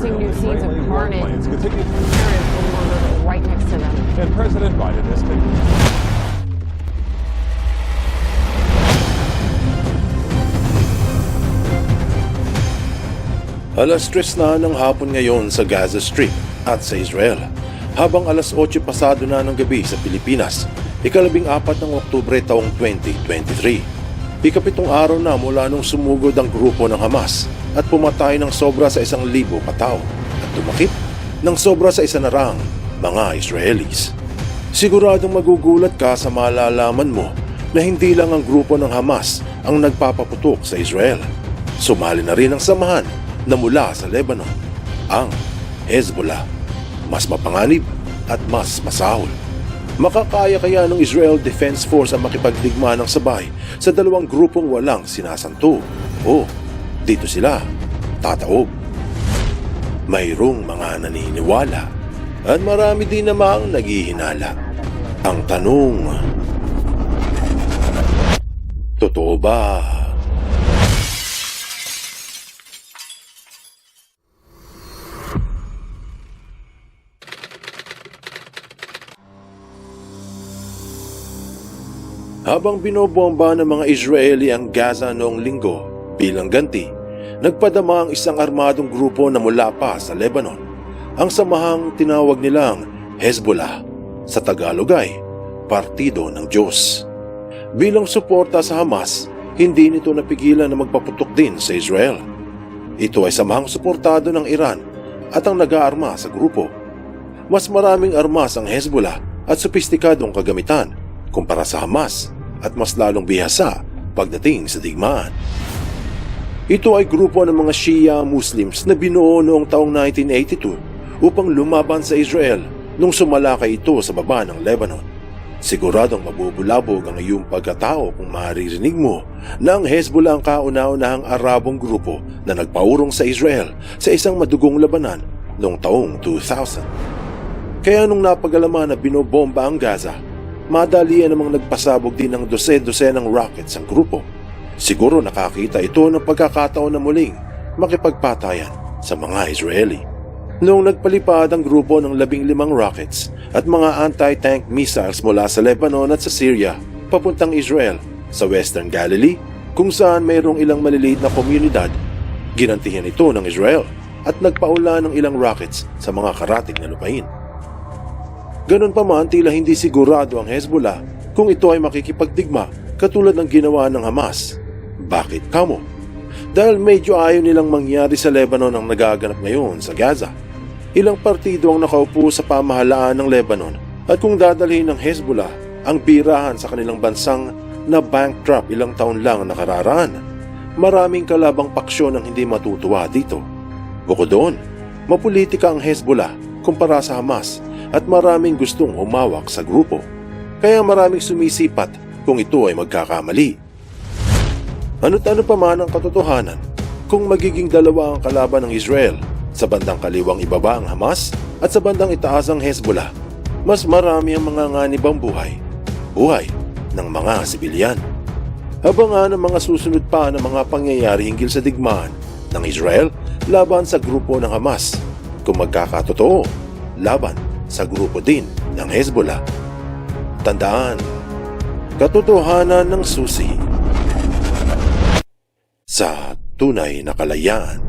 witnessing new scenes of carnage. Planes continue, Parents were right next to them. and President Biden has taken. Alas 3 na ng hapon ngayon sa Gaza Strip at sa Israel. Habang alas 8 pasado na ng gabi sa Pilipinas, ikalabing apat ng Oktubre taong 2023. Ikapitong araw na mula nung sumugod ang grupo ng Hamas at pumatay ng sobra sa isang libo katao at tumakip ng sobra sa isa narang mga Israelis. Siguradong magugulat ka sa malalaman mo na hindi lang ang grupo ng Hamas ang nagpapaputok sa Israel. Sumali na rin ang samahan na mula sa Lebanon, ang Hezbollah. Mas mapanganib at mas masahol. Makakaya kaya ng Israel Defense Force ang makipagdigma ng sabay sa dalawang grupong walang sinasanto? O dito sila tataob. Mayroong mga naniniwala at marami din namang naghihinala. Ang tanong, totoo ba? Habang binobomba ng mga Israeli ang Gaza noong linggo bilang ganti, nagpadama ang isang armadong grupo na mula pa sa Lebanon. Ang samahang tinawag nilang Hezbollah, sa Tagalog ay Partido ng Diyos. Bilang suporta sa Hamas, hindi nito napigilan na magpaputok din sa Israel. Ito ay samahang suportado ng Iran at ang nag-aarma sa grupo. Mas maraming armas ang Hezbollah at sopistikadong kagamitan kumpara sa Hamas at mas lalong bihasa pagdating sa digmaan. Ito ay grupo ng mga Shia Muslims na binuo noong taong 1982 upang lumaban sa Israel nung sumalakay ito sa baba ng Lebanon. Siguradong mabubulabog ang iyong pagkatao kung maririnig mo na ang Hezbollah ang kauna-unahang Arabong grupo na nagpaurong sa Israel sa isang madugong labanan noong taong 2000. Kaya nung napagalaman na binobomba ang Gaza, madalian namang nagpasabog din ng dose-dose ng rockets ang grupo. Siguro nakakita ito ng pagkakataon na muling makipagpatayan sa mga Israeli. Noong nagpalipad ang grupo ng labing limang rockets at mga anti-tank missiles mula sa Lebanon at sa Syria papuntang Israel sa Western Galilee kung saan mayroong ilang maliliit na komunidad, ginantihan ito ng Israel at nagpaula ng ilang rockets sa mga karating na lupain. Ganun pa man tila hindi sigurado ang Hezbollah kung ito ay makikipagdigma katulad ng ginawa ng Hamas. Bakit kamo? Dahil medyo ayaw nilang mangyari sa Lebanon ang nagaganap ngayon sa Gaza. Ilang partido ang nakaupo sa pamahalaan ng Lebanon at kung dadalhin ng Hezbollah ang birahan sa kanilang bansang na bank trap ilang taon lang ang nakararaan, maraming kalabang paksyon ang hindi matutuwa dito. Bukod doon, mapolitika ang Hezbollah kumpara sa Hamas at maraming gustong humawak sa grupo. Kaya maraming sumisipat kung ito ay magkakamali. Ano't ano pa man ang katotohanan kung magiging dalawa ang kalaban ng Israel sa bandang kaliwang ibaba ang Hamas at sa bandang itaas ang Hezbollah, mas marami ang mga nganibang buhay, buhay ng mga sibilyan. Abangan ang mga susunod pa ng mga pangyayari hinggil sa digmaan ng Israel laban sa grupo ng Hamas kung magkakatotoo laban sa grupo din ng Hezbollah. Tandaan, katotohanan ng susi sa tunay na kalayaan.